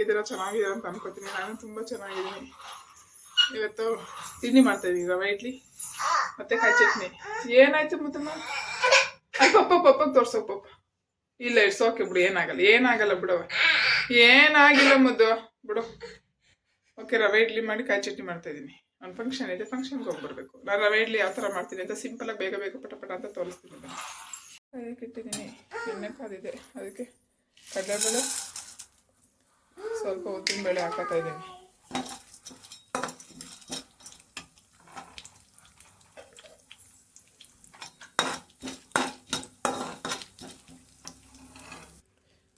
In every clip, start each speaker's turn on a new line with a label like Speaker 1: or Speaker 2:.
Speaker 1: ಹೇಗಿದ್ದೀರಾ ಚೆನ್ನಾಗಿದೆ ಅಂತ ಅನ್ಕೋತೀನಿ. ನಾನು ತುಂಬ ಚೆನ್ನಾಗಿದ್ದೀನಿ. ಇವತ್ತು ತಿಂಡಿ ಮಾಡ್ತಾ ಇದೀನಿ. ರವೆ, ಇಡ್ಲಿ, ಮತ್ತೆ ಕಾಯಿ ಚಟ್ನಿ. ಏನಾಯ್ತು ಮುದ್ದಮ್ಮ ಅಯ್ಯ ಪಪ್ಪ ಪಪ್ಪಗೆ ತೋರ್ಸೋ, ಪಪ್ಪ. ಇಲ್ಲ ಇಟ್ಸ್ ಓಕೆ ಬಿಡು, ಏನಾಗಲ್ಲ. ಏನಾಗಲ್ಲ ಬಿಡವ ಏನಾಗಿಲ್ಲ ಮುದ್ದು. ಬಿಡು. ಓಕೆ, ರವೆ, ಇಡ್ಲಿ ಮಾಡಿ ಕಾಯಿ ಚಟ್ನಿ ಮಾಡ್ತಾ ಇದ್ದೀನಿ ಒಂದು ಫಂಕ್ಷನ್ ಇದೆ. ಫಂಕ್ಷನ್ಗೆ ಹೋಗಿ ಬರಬೇಕು ನಾನು ರವೆ, ಇಡ್ಲಿ ಯಾವ ಥರ ಮಾಡ್ತೀನಿ ಅಂತ ಸಿಂಪಲಾಗಿ ಬೇಗ ಬೇಗ ಪಟ ಪಟ ಅಂತ ತೋರಿಸ್ತೀನಿ ಅದಕ್ಕೆ ಇಟ್ಟಿದ್ದೀನಿ ಎಣ್ಣೆ ಕಾದಿದೆ. ಅದಕ್ಕೆ ಕಡಲೆಬೇಳೆ ಸ್ವಲ್ಪ ಉದ್ದಿನ ಬೇಳೆ ಹಾಕೋತಾ ಇದ್ದೀನಿ.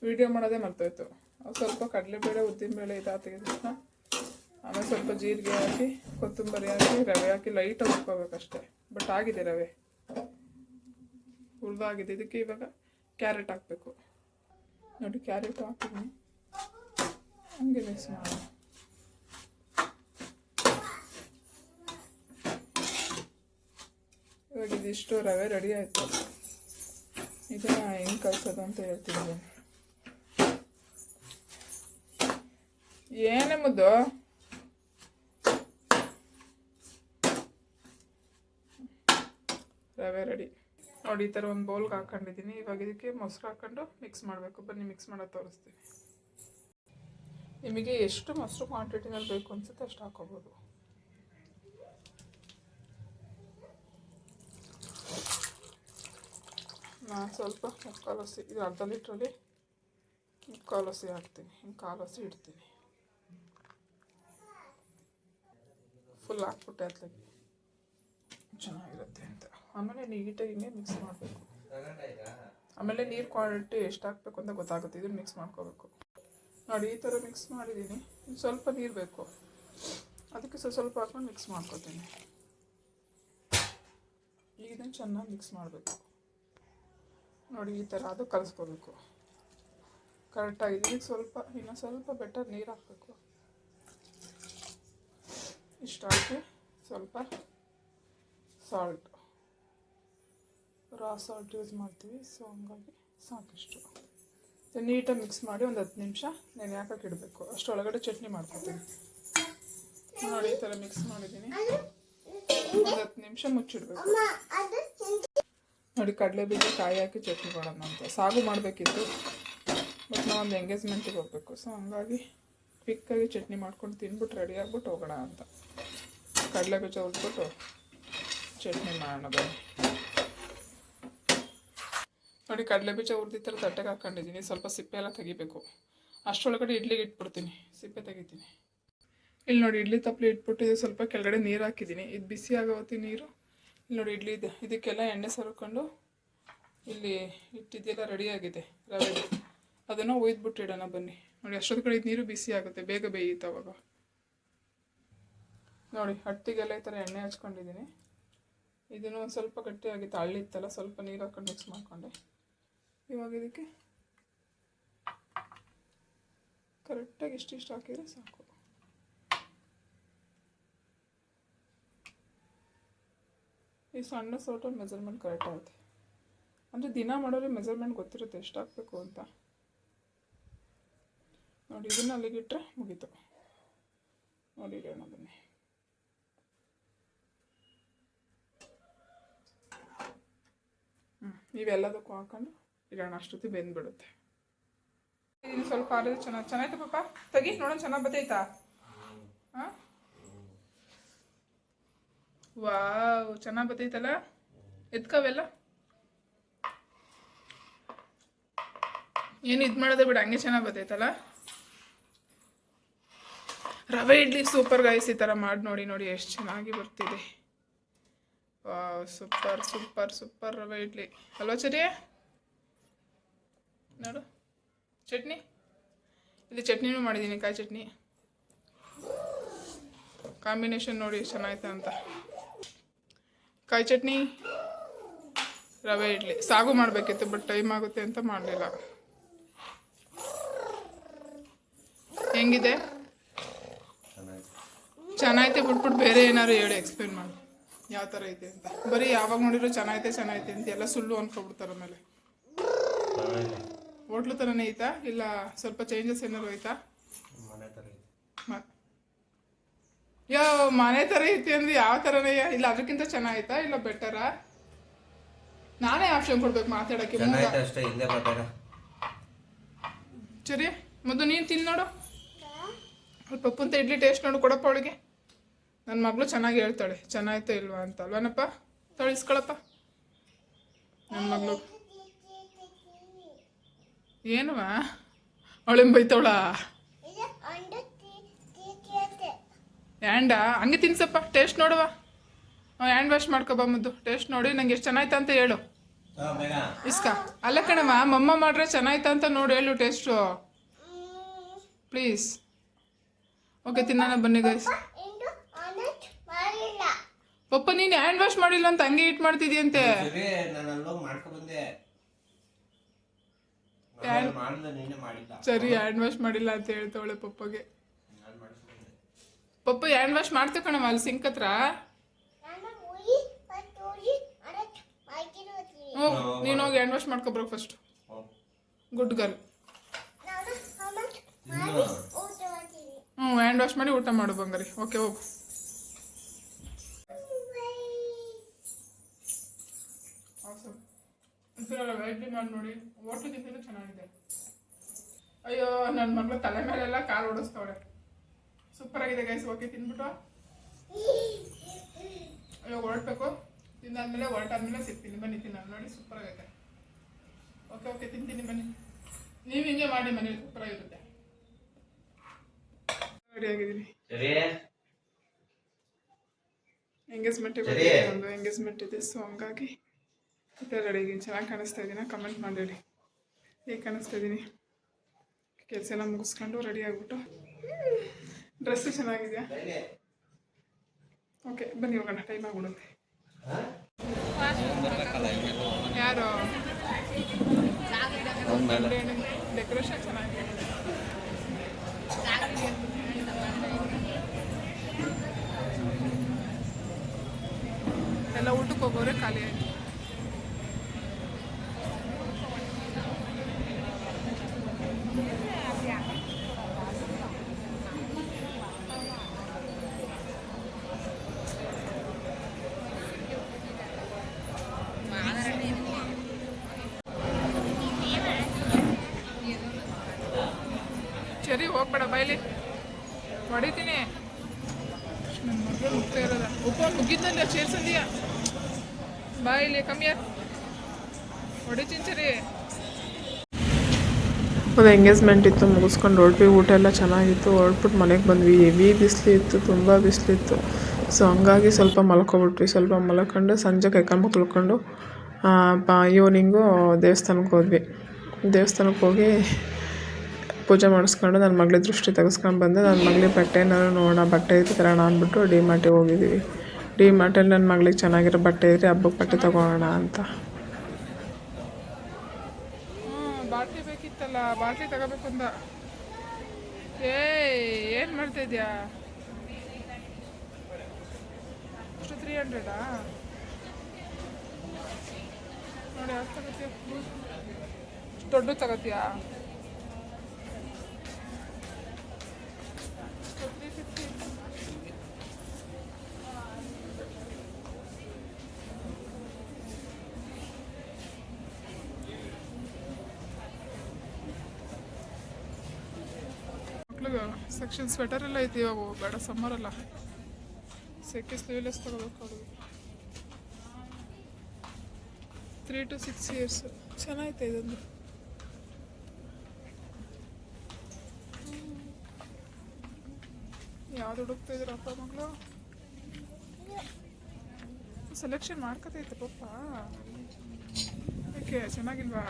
Speaker 1: ವಿಡಿಯೋ ಮಾಡೋದೇ ಮರ್ತೋಯ್ತು. ಕಡಲೆ ಸ್ವಲ್ಪ ಕಡಲೆಬೇಳೆ, ಉದ್ದಿನಬೇಳೆ ಇದಾದ ತಕ್ಷಣ ಆಮೇಲೆ ಸ್ವಲ್ಪ ಜೀರಿಗೆ ಹಾಕಿ, ಕೊತ್ತಂಬರಿ ಹಾಕಿ, ರವೆ ಹಾಕಿ ಲೈಟಾಗಿ ಉಪ್ಕೋಬೇಕಷ್ಟೆ ಬಟ್ ಆಗಿದೆ ರವೆ. ಹುರಿದಾಗಿದೆ ಇದಕ್ಕೆ ಇವಾಗ ಕ್ಯಾರೆಟ್ ಹಾಕಬೇಕು. ನೋಡಿ ಕ್ಯಾರೆಟ್ ಹಾಕಿದ್ದೀನಿ ಹಂಗೆ ಮಿಕ್ಸ್ ಮಾಡೋಣ ಇವಾಗ ಇದಿಷ್ಟು ರವೆ ರೆಡಿ ಆಯಿತು. ಇದನ್ನ ಹೆಂಗೆ ಕಳ್ಸೋದು ಅಂತ ಹೇಳ್ತೀನಿ ಬನ್ನಿ. ಏನೇ ಮುದ್ದು? ರವೆ ರೆಡಿ ನೋಡಿ, ಈ ಥರ ಒಂದು ಬೌಲ್ಗೆ ಹಾಕೊಂಡಿದ್ದೀನಿ ಇವಾಗ ಇದಕ್ಕೆ ಮೊಸರು ಹಾಕೊಂಡು ಮಿಕ್ಸ್ ಮಾಡಬೇಕು. ಬನ್ನಿ ಮಿಕ್ಸ್ ಮಾಡೋದು ತೋರಿಸ್ತೀನಿ. ನಿಮಗೆ ಎಷ್ಟು ಮೊಸರು ಕ್ವಾಂಟಿಟಿನಲ್ಲಿ ಬೇಕು ಅನಿಸುತ್ತೆ ಅಷ್ಟು ಹಾಕೋಬೋದು. ನಾನು ಸ್ವಲ್ಪ ಮುಕ್ಕಾಲು ಹಸಿ, ಇದು ಅರ್ಧ ಲೀಟ್ರಲ್ಲಿ ಮುಕ್ಕಾಲು ಹಸಿ ಹಾಕ್ತೀನಿ ಹಿಂಗೆ ಕಾಲು ಹಸಿ ಇಡ್ತೀನಿ. ಫುಲ್ ಹಾಕ್ಬಿಟ್ಟೆ ಅದ್ಲಾಗಿ ಚೆನ್ನಾಗಿರುತ್ತೆ ಅಂತ. ಆಮೇಲೆ ನೀಟಾಗಿ ಮಿಕ್ಸ್ ಮಾಡಬೇಕು. ಆಮೇಲೆ ನೀರು ಕ್ವಾಂಟಿಟಿ ಎಷ್ಟು ಹಾಕಬೇಕು ಅಂತ ಗೊತ್ತಾಗುತ್ತೆ, ಇದನ್ನು ಮಿಕ್ಸ್ ಮಾಡ್ಕೋಬೇಕು. ನೋಡಿ, ಈ ಥರ ಮಿಕ್ಸ್ ಮಾಡಿದ್ದೀನಿ. ಸ್ವಲ್ಪ ನೀರು ಬೇಕು. ಅದಕ್ಕೆ ಸ್ವಲ್ಪ ಸ್ವಲ್ಪ ಹಾಕೊಂಡು ಮಿಕ್ಸ್ ಮಾಡ್ಕೊತೀನಿ. ಈಗ ಚೆನ್ನಾಗಿ ಮಿಕ್ಸ್ ಮಾಡಬೇಕು. ನೋಡಿ, ಈ ಥರ ಅದು ಕಲಿಸ್ಕೋಬೇಕು. ಕರೆಕ್ಟಾಗಿ ಇದಕ್ಕೆ ಸ್ವಲ್ಪ, ಇನ್ನು ಸ್ವಲ್ಪ ಬೆಟರ್ ನೀರು ಹಾಕಬೇಕು. ಇಷ್ಟು ಹಾಕಿ ಸ್ವಲ್ಪ ಸಾಲ್ಟ್ ರಾ ಸಾಲ್ಟ್ ಯೂಸ್ ಮಾಡ್ತೀವಿ ಸೊ ಹಂಗಾಗಿ ಸಾಕಿಷ್ಟು. ನೀಟಾಗಿ ಮಿಕ್ಸ್ ಮಾಡಿ ಒಂದು ಹತ್ತು ನಿಮಿಷ. ನೆನೆ ಹಾಕಕ್ಕೆ ಇಡಬೇಕು? ಅಷ್ಟರೊಳಗಡೆ ಚಟ್ನಿ ಮಾಡ್ಕೊತೀನಿ. ನೋಡಿ, ಈ ಥರ ಮಿಕ್ಸ್ ಮಾಡಿದ್ದೀನಿ ಒಂದು ಹತ್ತು ನಿಮಿಷ ಮುಚ್ಚಿಡಬೇಕು. ನೋಡಿ, ಕಡಲೆ ಬೀಜ ಕಾಯಿ ಹಾಕಿ ಚಟ್ನಿ ಮಾಡೋಣ ಅಂತ. ಸಾಗು ಮಾಡಬೇಕಿತ್ತು. ಬಟ್ ನಾವೊಂದು ಎಂಗೇಜ್ಮೆಂಟಿಗೆ ಹೋಗ್ಬೇಕು. ಸೊ ಹಂಗಾಗಿ ಕ್ವಿಕ್ಕಾಗಿ ಚಟ್ನಿ ಮಾಡ್ಕೊಂಡು ತಿನ್ಬಿಟ್ಟು ರೆಡಿ ಆಗ್ಬಿಟ್ಟು ಹೋಗೋಣ ಅಂತ. ಕಡಲೆ ಬೀಜ ಹುರಿದ್ಬಿಟ್ಟು ಚಟ್ನಿ ಮಾಡೋಣ ನೋಡಿ, ಕಡಲೆ ಬೀಜ ಹುರಿದಿ ಥರ ತಟ್ಟೆಗೆ ಹಾಕೊಂಡಿದ್ದೀನಿ ಸ್ವಲ್ಪ ಸಿಪ್ಪೆ ಎಲ್ಲ ತೆಗಿಬೇಕು. ಅಷ್ಟರೊಳಗಡೆ ಇಡ್ಲಿಗೆ ಇಟ್ಬಿಡ್ತೀನಿ. ಸಿಪ್ಪೆ ತೆಗಿತೀನಿ. ಇಲ್ಲಿ ನೋಡಿ, ಇಡ್ಲಿ ತಪ್ಪಲಿ ಇಟ್ಬಿಟ್ಟು ಇದು ಸ್ವಲ್ಪ ಕೆಳಗಡೆ ನೀರು ಹಾಕಿದ್ದೀನಿ. ಇದು ಬಿಸಿ ಆಗೋತಿ ನೀರು. ಇಲ್ಲಿ ನೋಡಿ, ಇಡ್ಲಿ ಇದೆ. ಇದಕ್ಕೆಲ್ಲ ಎಣ್ಣೆ ಸರ್ಕೊಂಡು ಇಲ್ಲಿ ಇಟ್ಟಿದ್ದೆಲ್ಲ ರೆಡಿಯಾಗಿದೆ ರವೆ. ಅದನ್ನು ಒಯ್ದ್ಬಿಟ್ಟು ಇಡೋಣ ಬನ್ನಿ. ನೋಡಿ ಅಷ್ಟೊತ್ತು ಕಡೆ ಇದು ನೀರು ಬಿಸಿ ಆಗುತ್ತೆ. ಬೇಗ ಬೇಯುತ್ತೆ ಅವಾಗ. ನೋಡಿ, ಹಟ್ಟಿಗೆಲ್ಲ ಈ ಥರ ಎಣ್ಣೆ ಹಚ್ಕೊಂಡಿದ್ದೀನಿ. ಇದನ್ನು ಒಂದು ಸ್ವಲ್ಪ ಗಟ್ಟಿಯಾಗಿತ್ತು ಹಳ್ಳಿತ್ತಲ್ಲ ಸ್ವಲ್ಪ ನೀರು ಹಾಕೊಂಡು ಮಿಕ್ಸ್ ಮಾಡಿಕೊಂಡೆ. ಇವಾಗ ಇದಕ್ಕೆ? ಕರೆಕ್ಟಾಗಿ ಇಷ್ಟಿಷ್ಟು ಹಾಕಿದರೆ ಸಾಕು. ಈ ಸಣ್ಣ ಸೋಟ ಮೆಜರ್ಮೆಂಟ್ ಕರೆಕ್ಟ್ ಆಗುತ್ತೆ. ಅಂದರೆ ದಿನ ಮಾಡೋರಿಗೆ ಮೆಜರ್ಮೆಂಟ್ ಗೊತ್ತಿರುತ್ತೆ ಎಷ್ಟು ಹಾಕಬೇಕು ಅಂತ. ನೋಡಿ, ಇದನ್ನು ಅಲ್ಲಿಗಿಟ್ರೆ ಮುಗೀತು. ನೋಡಿ, ಇಡೋಣ ಬನ್ನಿ ಹ್ಞೂ ನೀವೆಲ್ಲದಕ್ಕೂ ಹಾಕೊಂಡು ಇಡೋಣ ಅಷ್ಟೊತ್ತಿ ಬೆಂದ್ಬಿಡುತ್ತೆ. ಇದು ಸ್ವಲ್ಪ ಆರಿದ್ರೆ ಚೆನ್ನಾಗಿ ಚೆನ್ನಾಯ್ತು ಪಾಪ. ತೆಗಿ, ನೋಡೋಣ ಚೆನ್ನಾಗಿ ಬತ್ತೈತಾ? ವಾವ್, ಚೆನ್ನಾಗಿ ಬತ್ತೈತಲ್ಲ? ಎತ್ಕವೆಲ್ಲ? ಏನು ಇದು ಮಾಡೋದೇ ಬಿಡ, ಹಂಗೆ ಚೆನ್ನಾಗಿ ಬತ್ತೈತಲ್ಲ? ರವೆ ಇಡ್ಲಿ ಸೂಪರ್ ಗೈಸ್ ಈ ಥರ ಮಾಡಿ ನೋಡಿ ನೋಡಿ ಎಷ್ಟು ಚೆನ್ನಾಗಿ ಬರ್ತಿದೆ. ವಾವ್ ಸೂಪರ್ ಸೂಪರ್ ಸೂಪರ್ ರವೆ ಇಡ್ಲಿ. ಅಲ್ವಾ ಚರಿ? ನೋಡು. ಚಟ್ನಿ? ಇದು ಚಟ್ನಿನೂ ಮಾಡಿದ್ದೀನಿ ಕಾಯಿ ಚಟ್ನಿ. ಕಾಂಬಿನೇಷನ್ ನೋಡಿ ಚೆನ್ನಾಗಿದೆ ಅಂತ. ಕಾಯಿ ಚಟ್ನಿ, ರವೆ, ಇಡ್ಲಿ. ಸಾಗು ಮಾಡಬೇಕಿತ್ತು, ಬಟ್ ಟೈಮ್ ಆಗುತ್ತೆ ಅಂತ ಮಾಡಲಿಲ್ಲ. ಹೆಂಗಿದೆ? ಚೆನ್ನಾಗೈತೆ, ಬಿಟ್ಬಿಟ್ಟು ಬೇರೆ ಏನಾದ್ರು ಹೇಳಿ ಎಕ್ಸ್ಪ್ಲೇನ್ ಮಾಡಿ. ಯಾವ ಥರ ಐತೆ ಅಂತ. ಬರೀ ಯಾವಾಗ ನೋಡಿದ್ರು ಚೆನ್ನಾಗೈತೆ ಚೆನ್ನಾಗೈತೆ ಅಂತ ಎಲ್ಲ ಸುಳ್ಳು ಅನ್ಕೊಬಿಡ್ತಾರೆ ಆಮೇಲೆ. ಹೋಟ್ಲು ಥರನೇ ಐತಾ? ಇಲ್ಲ ಸ್ವಲ್ಪ ಚೇಂಜಸ್ ಏನಾದ್ರು ಐತಾ?
Speaker 2: ಮನೆ ಥರ ಇದೆ
Speaker 1: ಯೋ ಮನೆ ಥರ ಐತಿ ಅಂದ್ರೆ ಯಾವ ಥರನೇ ಇಲ್ಲ ಅದಕ್ಕಿಂತ ಚೆನ್ನಾಗೈತಾ? ಇಲ್ಲ ಬೆಟರಾ ನಾನೇ ಆಪ್ಷನ್ ಕೊಡ್ಬೇಕು ಮಾತಾಡಕ್ಕೆ. ಸರಿ ಮೊದಲು ನೀನು ತಿನ್ ನೋಡು. ಪಪ್ಪಂತ ಇಡ್ಲಿ ಟೇಸ್ಟ್ ನೋಡು ಕೊಡಪ್ಪ ಅವಳಿಗೆ. ನನ್ನ ಮಗಳು ಚೆನ್ನಾಗಿ ಹೇಳ್ತಾಳೆ. ಚೆನ್ನಾಯ್ತಾ ಇಲ್ವಾ ಅಂತ ಅಲ್ವನಪ್ಪ? ತಳಿಸ್ಕೊಳಪ್ಪ ನನ್ನ ಮಗಳು. ಏನವಾ? ಅವಳೆ ಬೈತವಳ? ಹ್ಯಾಂಡ? ಹಂಗೆ ತಿನ್ಸಪ್ಪ ಟೇಸ್ಟ್ ನೋಡುವ. ಹ್ಯಾಂಡ್ ವಾಶ್ ಮಾಡ್ಕೊಬ ಮುದ್ದು ಟೇಸ್ಟ್ ನೋಡಿ ನಂಗೆ ಎಷ್ಟು ಚೆನ್ನಾಯ್ತಾ ಅಂತ ಹೇಳು.
Speaker 2: ಇಸ್ಕಾ ಬೇಗ
Speaker 1: ಇಸ್ಕ. ಅಲ್ಲ ಕಣಮ್ಮ ಮಮ್ಮ ಮಾಡ್ರೆ ಚೆನ್ನಾಯ್ತಾ ಅಂತ ನೋಡಿ ಹೇಳು ಟೇಸ್ಟು. ಪ್ಲೀಸ್. ಓಕೆ ತಿನ್ನೋಣ ಬನ್ನಿ ಗೈಸ್. ಪಪ್ಪ ನೀನು ಹ್ಯಾಂಡ್ ವಾಶ್ ಮಾಡಿಲ್ಲ ಅಂತ ಹಂಗೆ ಇಟ್ ಮಾಡ್ತಿದ್ಯಂತೆ
Speaker 2: ಸರಿ ನಾನು ಅಲ್ಲೋಗಿ ಮಾಡ್ಕೊ ಬಂದೆ ನಾನು ಮಾಡಿಲ್ಲ ನೀನೇ ಮಾಡಿಲ್ಲ
Speaker 1: ಸರಿ ಹ್ಯಾಂಡ್ ವಾಶ್ ಮಾಡಿಲ್ಲ ಅಂತ ಹೇಳ್ತಾವಳೆ ಪಪ್ಪಗೆ. ಪಪ್ಪ ಹ್ಯಾಂಡ್ ವಾಶ್ ಮಾಡ್ತೀವಿ ಕಣಮ್ಮ ಅಲ್ಲಿ ಸಿಂಕ್ ಹತ್ರ? ಹೋಗ್ ನೀನು ಹೋಗಿ ಹ್ಯಾಂಡ್ ವಾಶ್ ಮಾಡ್ಕೊಬ್ರೋ ಫಸ್ಟ್ ಗುಡ್ ಗರ್ಲ್ ಹ್ಞೂ ಹ್ಯಾಂಡ್ ವಾಶ್ ಮಾಡಿ ಊಟ ಮಾಡು ಬಂಗಾರಿ. ಓಕೆ ಹೋಗು. ಇಡ್ಲಿ ಮಾಡಿ ನೋಡಿ. ಹೋಟ್ಲಿಗಿಂತಲೂ ಚೆನ್ನಾಗಿದೆ. ಅಯ್ಯೋ ನನ್ನ ಮಗಳು ತಲೆ ಮೇಲೆಲ್ಲ ಕಾಲು ಓಡಿಸ್ತವಳೆ. ಸೂಪರ್ ಆಗಿದೆ ಗೈಸ್ ಓಕೆ ತಿಂದ್ಬಿಟ್ಟು ಅಯ್ಯೋ ಹೊರಟಬೇಕು. ತಿಂದಾದ್ಮೇಲೆ ಹೊರಟಾದ್ಮೇಲೆ ಸಿಗ್ತೀನಿ. ಬನ್ನಿ ತಿನ್ನ ನೋಡಿ ಸೂಪರ್ ಆಗೈತೆ. ಓಕೆ ಓಕೆ ತಿಂತೀನಿ ಬನ್ನಿ. ನೀವು ಹಿಂಗೆ ಮಾಡಿ ಮನೇಲಿ ಸೂಪರ್ ಆಗಿರುತ್ತೆ. ರೆಡಿ ಆಗಿದ್ದೀನಿ. ಎಂಗೇಜ್ಮೆಂಟ್. ಒಂದು ಎಂಗೇಜ್ಮೆಂಟ್ ಇದೆ ಸೊ ಹಂಗಾಗಿ. ರೆಡಿ ಚೆನ್ನಾಗಿ ಕಾಣಿಸ್ತಾ ಇದ್ದೀನ ಕಮೆಂಟ್ ಮಾಡಿ ಹೇಗೆ ಕಾಣಿಸ್ತಾ ಇದ್ದೀನಿ ಕೆಲಸ ಎಲ್ಲ ಮುಗಿಸ್ಕೊಂಡು ರೆಡಿ ಆಗಿಬಿಟ್ಟು. ಡ್ರೆಸ್ಸು ಚೆನ್ನಾಗಿದೆಯಾ? ಓಕೆ ಬನ್ನಿ ಹೋಗೋಣ. ಟೈಮ್ ಆಗ್ಬಿಡುತ್ತೆ? ಯಾರು. ಡೆಕೋರೇಷನ್ ಚೆನ್ನಾಗಿದೆ. ಎಲ್ಲ ಊಟಕ್ಕೆ ಹೋಗೋರೆ ಖಾಲಿ ಆಯ್ತು. ಹೋಗ್ಬೇಡ ಬೈಲಿ. ಹೊಡಿತೀನಿ. ನನ್ನ ಮುಗಿದ್ನಲ್ಲ ಸೇರ್ಸಂದಿಯ ಬಾಯಿಲಿ ಕಮ್ಮಿಯ ಹೊಡಿತೀನಿ ಸರಿ. ಒಂದು ಎಂಗೇಜ್ಮೆಂಟ್ ಇತ್ತು, ಮುಗಿಸ್ಕೊಂಡು ಹೊರಟ್ವಿ. ಊಟ ಎಲ್ಲ ಚೆನ್ನಾಗಿತ್ತು. ಹೊರಟ್ಬಿಟ್ಟು ಮನೆಗೆ ಬಂದ್ವಿ. ಹೆವಿ ಬಿಸಿಲು ಇತ್ತು, ತುಂಬ ಬಿಸಿಲಿತ್ತು ಸೊ ಹಂಗಾಗಿ ಸ್ವಲ್ಪ ಮಲ್ಕೊಬಿಟ್ವಿ. ಸ್ವಲ್ಪ ಮಲ್ಕೊಂಡು ಸಂಜೆ ಕೈಕಾಲು ತೊಳ್ಕೊಂಡು ಈವ್ನಿಂಗು ದೇವಸ್ಥಾನಕ್ಕೆ ಹೋದ್ವಿ. ದೇವಸ್ಥಾನಕ್ಕೆ ಹೋಗಿ ಪೂಜೆ ಮಾಡಿಸ್ಕೊಂಡು ನನ್ನ ಮಗಳ ದೃಷ್ಟಿ ತೆಗೆಸ್ಕೊಂಡು ಬಂದೆ. ನನ್ನ ಮಗಳ ಬಟ್ಟೆ ಏನಾದ್ರು ನೋಡೋಣ, ಬಟ್ಟೆ ಇತ್ತು ತರೋಣ ಅಂದ್ಬಿಟ್ಟು ಡಿ ಮಾರ್ಟಿಗೆ ಹೋಗಿದ್ದೀವಿ ಡಿ ಮಾರ್ಟಲ್ಲಿ ನನ್ನ ಮಗಳಿಗೆ ಚೆನ್ನಾಗಿರೋ ಬಟ್ಟೆ ಇದ್ರೆ ಹಬ್ಬಕ್ಕೆ ಬಟ್ಟೆ ತಗೊಳ್ಳೋಣ ಅಂತ. ಬಾಟ್ಲಿ ಬೇಕಿತ್ತಲ್ಲ, ಬಾಟ್ಲಿ ತಗೋಬೇಕು ಅಂತ ಏಯ್, ಏನು ಮಾಡ್ತಾ ಅಷ್ಟು ತ್ರೀ ಹಂಡ್ರೆಡಾ ನೋಡಿ, ಅಷ್ಟು ತಗೋತೀಯ? ದೊಡ್ಡ ತಗೋತೀಯಾ? ಮಕ್ಳಿಗೆ ಸೆಕ್ಷನ್ ಸ್ವೆಟರ್ ಎಲ್ಲ ಐತಿ ಇವಾಗ, ಬೇಡ ಸಮ್ಮರ್ ಅಲ್ಲ. ಸೆಕೆ ಸ್ಲೀವ್ಲೆಸ್ ತಗೋಬೇಕು ತ್ರೀ ಟು ಸಿಕ್ಸ್ ಇಯರ್ಸ್ ಚೆನ್ನಾಗೈತೆ ಇದೊಂದು. ಯಾವ್ದು ಹುಡುಕ್ತಾ ಇದ್ರ ಅಪ್ಪ ಮಗಳು? ಸೆಲೆಕ್ಷನ್ ಮಾಡ್ಕೊತೈತೆ ಪಪ್ಪ. ಯಾಕೆ, ಚೆನ್ನಾಗಿಲ್ವಾ?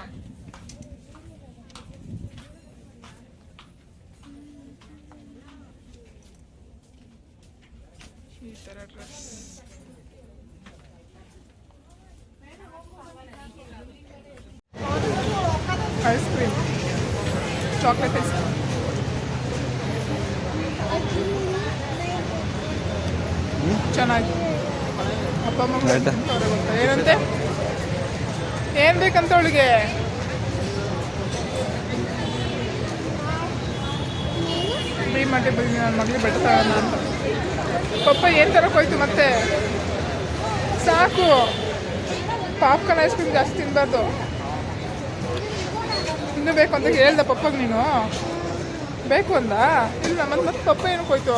Speaker 1: ಈ ಥರ dress ice cream chocolate ice cream ಚೆನ್ನಾಗಿ. ಅಪ್ಪ ಅಮ್ಮ ಅಂತ ಗೊತ್ತಾ ಏನಂತೆ? ಏನ್ ಬೇಕಂತ ಅವಳಿಗೆ? ಫ್ರೀ ಮಾಡಿ ಬಂದು ನನ್ನ ಮಗಳಿಗೆ ಬೆಟ್ಟ ತಗೋಣ ಅಂತ. ಪಪ್ಪ ಏನು ತರಕ್ಕೆ ಹೋಯ್ತು ಮತ್ತೆ? ಸಾಕು. ಪಾಪ್ಕಾರ್ನ್ ಐಸ್ ಕ್ರೀಮ್ ಜಾಸ್ತಿ ತಿನ್ನಬಾರ್ದು ಇನ್ನೂ ಬೇಕು ಅಂತ ಹೇಳ್ದ ಪಪ್ಪಗೆ ನೀನು. ಬೇಕು ಅಂದ? ಇಲ್ಲ ಮತ್ತೆ ಮತ್ತೆ ಪಪ್ಪ ಏನಕ್ಕೆ ಹೋಯ್ತು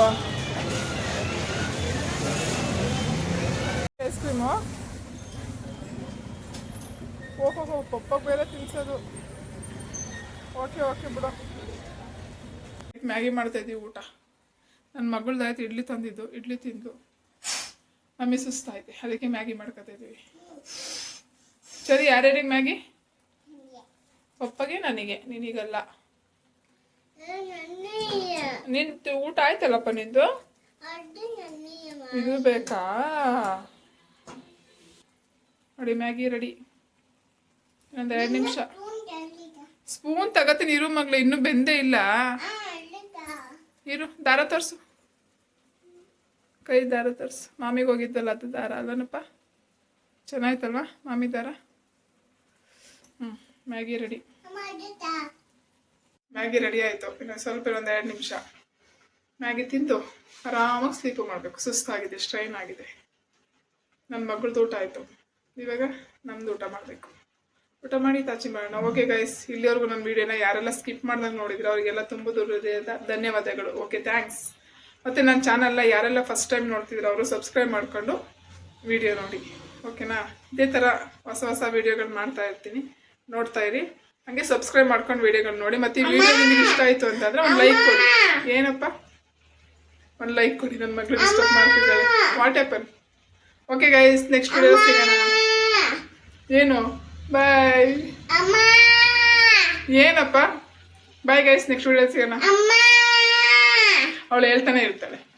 Speaker 1: ಕ್ರೀಮು ಓಹೋ ಪಪ್ಪ ಬೇರೆ ತಿನ್ಸೋದು ಓಕೆ ಓಕೆ ಬಿಡು. ಮ್ಯಾಗಿ ಮಾಡ್ತಾ ಇದ್ದೀವಿ ಊಟ. ನನ್ನ ಮಗಳ್ದಾಯ್ತು ಇಡ್ಲಿ ತಂದಿದ್ದು. ಇಡ್ಲಿ ತಿಂದು ಮಮ್ಮಿ ಸುಸ್ತಾಯ್ತು. ಅದಕ್ಕೆ ಮ್ಯಾಗಿ ಮಾಡ್ಕೊತಾ ಇದ್ದೀವಿ ಸರಿ ಯಾರ್ಯಾರಿಗೆ ಮ್ಯಾಗಿ? ಪಪ್ಪಗೆ ನನಗೆ ನಿನಗಲ್ಲ. ನಿನ್ ಊಟ ಆಯ್ತಲ್ಲಪ್ಪ ನಿಂದು? ಇದು ಬೇಕಾ? ನೋಡಿ ಮ್ಯಾಗಿ ರೆಡಿ. ಒಂದು ಎರಡು ನಿಮಿಷ. ಸ್ಪೂನ್ ತಗತೀನಿ ಇರು ಮಗ್ಳು ಇನ್ನೂ ಬೆಂದೇ ಇಲ್ಲ. ಇರು ದಾರ ತೋರಿಸು. ಕೈ ದಾರ ತೋರಿಸು. ಮಾಮಿಗೆ ಹೋಗಿದ್ದಲ್ಲ ಅದು ದಾರ ಅಲ್ಲನಪ್ಪ ಚೆನ್ನಾಯ್ತಲ್ವಾ ಮಾಮಿ ದಾರ? ಹ್ಞೂ ಮ್ಯಾಗಿ ರೆಡಿ. ಮ್ಯಾಗಿ ರೆಡಿ ಆಯಿತು. ಇನ್ನು ಸ್ವಲ್ಪ ಒಂದು ಎರಡು ನಿಮಿಷ. ಮ್ಯಾಗಿ ತಿಂದು ಆರಾಮಾಗಿ ಸ್ಲೀಪು ಮಾಡಬೇಕು. ಸುಸ್ತಾಗಿದೆ ಸ್ಟ್ರೈನ್ ಆಗಿದೆ. ನನ್ನ ಮಗಳದ್ದು ಊಟ ಆಯಿತು. ಇವಾಗ ನಮ್ದು ಊಟ ಮಾಡಬೇಕು. ಊಟ ಮಾಡಿ ತಾಚಿ ಮಾಡೋಣ. ಓಕೆ ಗೈಸ್ ಇಲ್ಲಿವರೆಗೂ ನನ್ನ ವೀಡಿಯೋನ ಯಾರೆಲ್ಲ ಸ್ಕಿಪ್ ಮಾಡ್ದಂಗೆ ನೋಡಿದ್ರೆ ಅವರಿಗೆಲ್ಲ ತುಂಬ ದುರ್ಹೃದಯ ಧನ್ಯವಾದಗಳು. ಓಕೆ ಥ್ಯಾಂಕ್ಸ್ ಮತ್ತು ನನ್ನ ಚಾನಲ್ನ ಯಾರೆಲ್ಲ ಫಸ್ಟ್ ಟೈಮ್ ನೋಡ್ತಿದ್ರು ಅವರು ಸಬ್ಸ್ಕ್ರೈಬ್ ಮಾಡಿಕೊಂಡು ವಿಡಿಯೋ ನೋಡಿ. ಓಕೆನಾ ಇದೇ ಥರ ಹೊಸ ಹೊಸ ವೀಡಿಯೋಗಳು ಮಾಡ್ತಾ ಇರ್ತೀನಿ. ನೋಡ್ತಾ ಇರಿ. ಹಾಗೆ ಸಬ್ಸ್ಕ್ರೈಬ್ ಮಾಡ್ಕೊಂಡು ವೀಡಿಯೋಗಳು ನೋಡಿ. ಮತ್ತು ಈ ವಿಡಿಯೋ ನಿಮಗೆ ಇಷ್ಟ ಆಯಿತು ಅಂತಂದರೆ ಒಂದು ಲೈಕ್ ಕೊಡಿ. ಏನಪ್ಪ? ಒಂದು ಲೈಕ್ ಕೊಡಿ. ನನ್ನ ಮಗಳು ಡಿಸ್ಟರ್ಬ್ ಮಾಡ್ತಿದ್ದಾಳೆ. What okay guys next video ಸಿಗೋಣ. ಏನು? ಬಾಯ್ ಏನಪ್ಪ? ಬಾಯ್ ಗೈಸ್ ನೆಕ್ಸ್ಟ್ ವಿಡಿಯೋ ಸಿಗೋಣ. ಅವಳು ಹೇಳ್ತಾನೆ ಇರ್ತಾಳೆ.